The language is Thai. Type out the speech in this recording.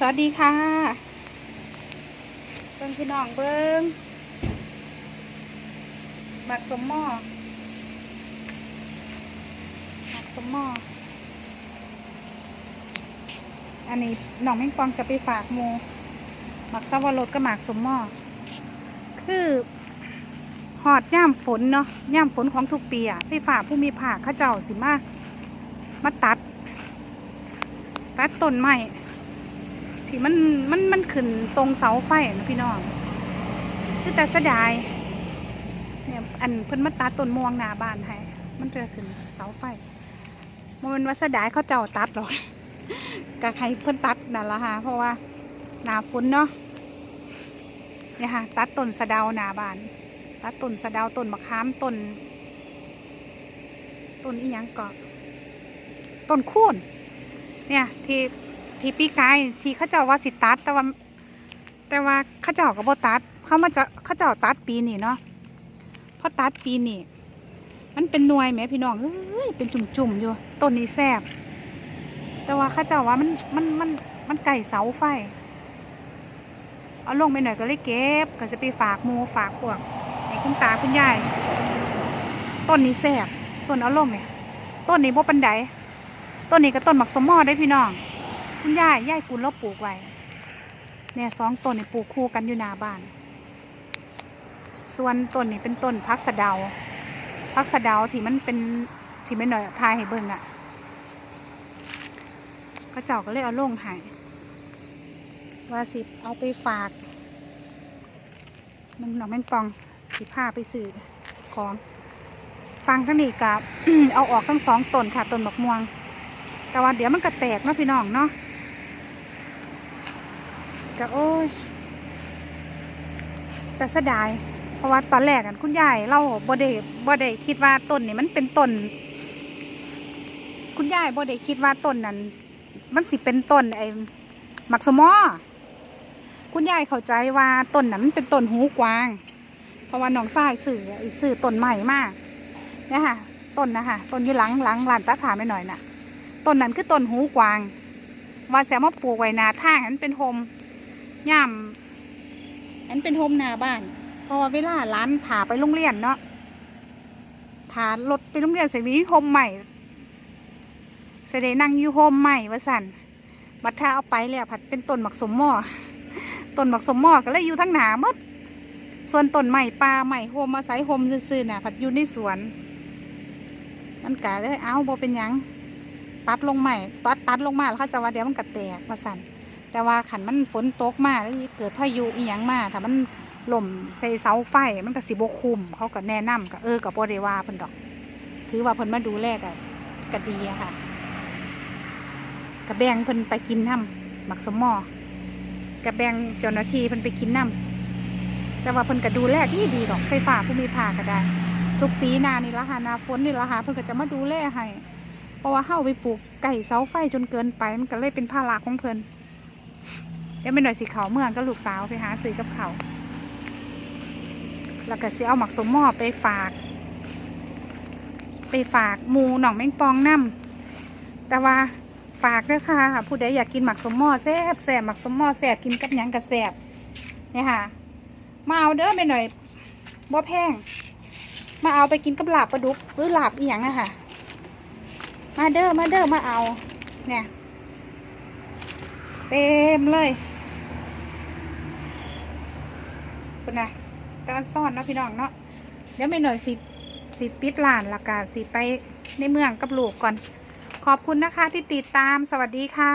สวัสดีค่ะ เบิ้งพี่น้องเบิ้งหมักสมหม้อหมักสมหม้ออันนี้น้องแมงปองจะไปฝากหมูหมักซาวรสก็หมักสมหม้อคือหอดย่ามฝนเนาะย่ามฝนของทุกปีอะไปฝากผู้มีผ่าข้าเจ้าสิมามาตัด ตัดต้นไม้ ที่มันมันมันขึ้นตรงเสาไฟนะพี่น้องคือแต่เสียดายเนี่ยอันเพิ่นมาตัดต้นม่วงหน้าบ้านให้มันจะขึ้นเสาไฟมันเป็นว่าเสียดายเขาเจ้าตัดหรอกก็ให้เพิ่นตัดนั่นละค่ะเพราะว่าหนาฝนเนาะเนี่ยค่ะตัดต้นสะเดาหน้าบ้าน ตัดต้นสะเดาต้นมะขามต้นต้นอีหยังก็ต้นคูนเนี่ยที่ ที่ปีกายที่เข้าเจ้าว่าสิตัด แต่ว่า แต่ว่าเข้าเจ้าก็บ่ตัด เขามาจะเข้าเจ้าตัดปีนี้เนาะเพราะตัดปีนี้มันเป็นหน่วยแหมพี่น้องเอ้ยเป็นจุ่มๆอยู่ต้นนี้แซ่บแต่ว่าข้าเจ้าว่ามันมันมันมันไก่เสาไฟ เอาลงไปหน่อยก็เลยเก็บ ก็จะไปฝากมูฝากพวกให้คุณตาคุณยายต้นนี้แซ่บต้นเอาลงเนี่ยต้นนี้บ่ปันไดต้นนี้ก็ต้นหมักสมมอได้พี่น้อง คุณยายยายกุลเราปลูกไว้เนี่ยสองต้นนี่ปลูกคู่กันอยู่หน้าบ้าน ส่วนต้นนี่เป็นต้นพักสะเดาพักสะเดาที่มันเป็นที่ไม่หน่อยทายให้เบิ่งอะ่ะก็เจ้าก็เลยเอาลงให้ว่าสิเอาไปฝากมันหนองแม่งปองสิผ้าไปสื่อของฟังทั้งนี้กับเอาออกทั้งสองต้นค่ะต้นบักม่วง แต่ว่าเดี๋ยวมันก็แตกเนาะพี่น้องเนาะ ก็โอ้ย แต่เสียดาย เพราะว่าตอนแรกกันคุณยายเราบ่ได้บ่ได้คิดว่าต้นนี่มันเป็นต้น คุณยายบ่ได้คิดว่าต้นนั้น มันสิเป็นต้นไอ้มักสมอ คุณยายเข้าใจว่าต้นนั้นมันเป็นต้นหูกวาง เพราะว่าน้องชายสื่อไอ้สื่อต้นใหม่มากเนี่ยค่ะต้นนะคะต้นอยู่หลังหลังลานตาผาไม่หน่อยน่ะต้นนั้นคือต้นหูกวาง ว่าแซมมาปลูกไว้นาทางอันเป็นโฮม ย่ำอันเป็นโฮมหนาบ้านพราะว่าเวลาร้านถาไปโรงเรียนเนาะถารถไปโรงเรียนเสร็จมีโฮมใหม่เสด็นั่งอยู่โฮมใหม่ว่าสันบัดถ้าเอาไปแล้วผัดเป็นต้นหมักสมหม้อต้นหมักสมหม้อก็เลยอยู่ทั้งหนามดส่วนต้นใหม่ปลาใหม่โฮมมาใส่โฮมซื่อๆน่ะผัดอยู่ในสวน มันกะเลยเอ้าโบเป็นยังตัดลงใหม่ตัดตัดลงมาแล้วเขาจะว่าเดี๋ยวมันก็แตกมาสั่น แต่ว่าขันมันฝนตกมาแล้วเกิดพายุอีหยังมาถ้ามันล่มใส่เสาไฟมันก็สิบคุม เขาก็แนะนำก็เออกับบริวาเพิ่นดอก ถือว่าเพิ่นมาดูแลก็ก็ดีอะค่ะกระแบงเพิ่นไปกินน้ำหมักสมอกระแบงเจ้าหน้าที่เพิ่นไปกินน้ำแต่ว่าเพิ่นก็ดูแลที่ดีดอกไฟฟ้าผู้มีผ่าก็ได้ ทุกปีนานี่ละค่ะนาฝนนี่ละค่ะเพิ่นก็จะมาดูแลให้เพราะว่าเฮาไปปลูกไก่เสาไฟจนเกินไปมันก็เลยเป็นภาระของเพิ่น ดี๋ยวไปหน่อยสิเขาเมืองก็ลูกสาวไปหาซื้อกับเขาแล้วก็สิเอาหมักสมหม้อไปฝาก ไปฝากหมูหนองแมงปองน้ำแต่ว่าฝากด้อค่ะผู้ใดอยากกินหมักสมหม้อแซ่บแซ่บหมักสมหม้อแซ่บกินกับหยังกับแซ่บเนี่ยค่ะ มาเอาเด้อไปหน่อยบ่แพงมาเอาไปกินกับลาบปลาดุกหรือลาบอีหยังอะค่ะ มาเด้อมาเด้อมาเอา เนี่ย เต็มเลย คุณนะตอนซ่อนเนาะพี่น้องเนาะเดี๋ยวไม่หน่อยสิสิปิดหลานละกาสิไปในเมืองกับลูกก่อน ขอบคุณนะคะที่ติดตามสวัสดีค่ะ